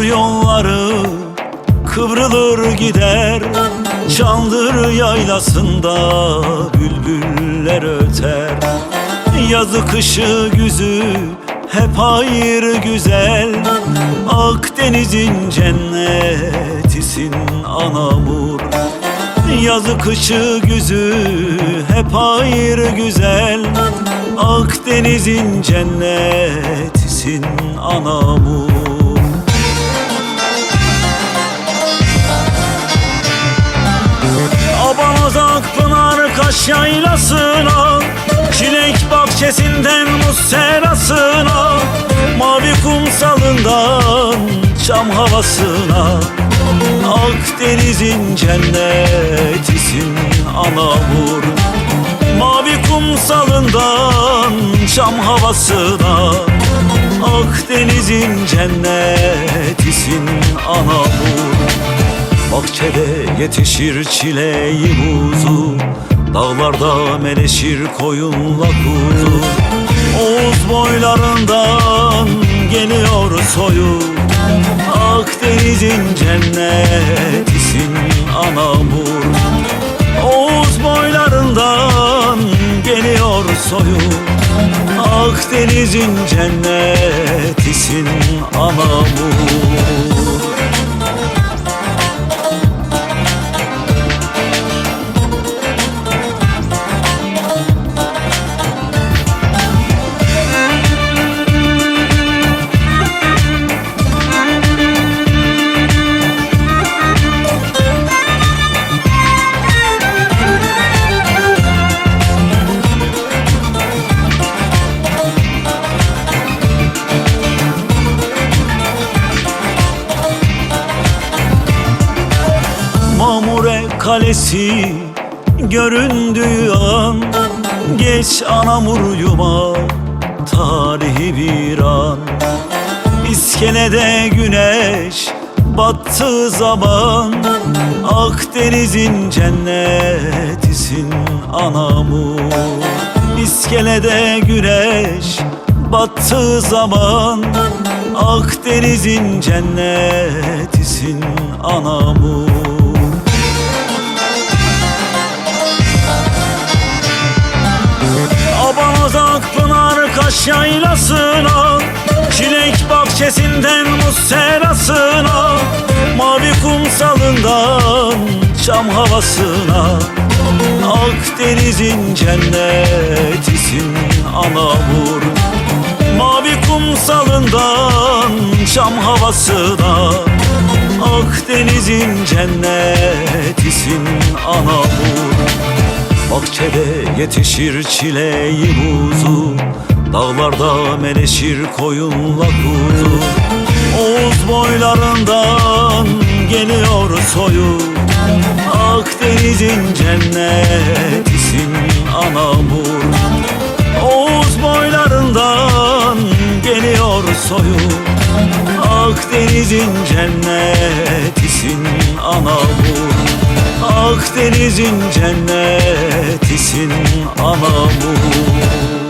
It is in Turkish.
yolları kıvrılır gider. Çandır yaylasında bülbüller öter. Yazı kışı güzü hep ayrı güzel. Akdeniz'in cennetisin anamur Yazı kışı güzü hep ayrı güzel. Akdeniz'in cennetisin anamur Kaş yaylasına Çilek bahçesinden muz serasına Mavi kumsalından Çam havasına Akdeniz'in cennetisin anamur Mavi kumsalından Çam havasına Akdeniz'in cennetisin anamur Bahçede yetişir çileği muzu Dağlarda meleşir koyunla kuzu. Oğuz boylarından geliyor soyu. Akdeniz'in cennetisin anamur Oğuz boylarından geliyor soyu. Akdeniz'in cennetisin anamur Mamure Kalesi göründüğü an Geç anamur yuma tarihi bir an. İskelede güneş battığı zaman Akdeniz'in cennetisin anamur. İskelede güneş battığı zaman Akdeniz'in cennetisin anamur Abanız Akpınar Kaş yaylasına Çilek bahçesinden muz serasına Mavi kumsalından Çam havasına Akdeniz'in cennetisin anamur Mavi kumsalından Çam havasına Akdeniz'in cennetisin anamur Bahçede yetişir çileği muzu Dağlarda meleşir koyunla kuzu. Oğuz boylarından geliyor soyu Akdeniz'in cennetisin anamur Oğuz boylarından geliyor soyu Akdeniz'in cennetisin anamur Akdeniz'in cennetisin anamur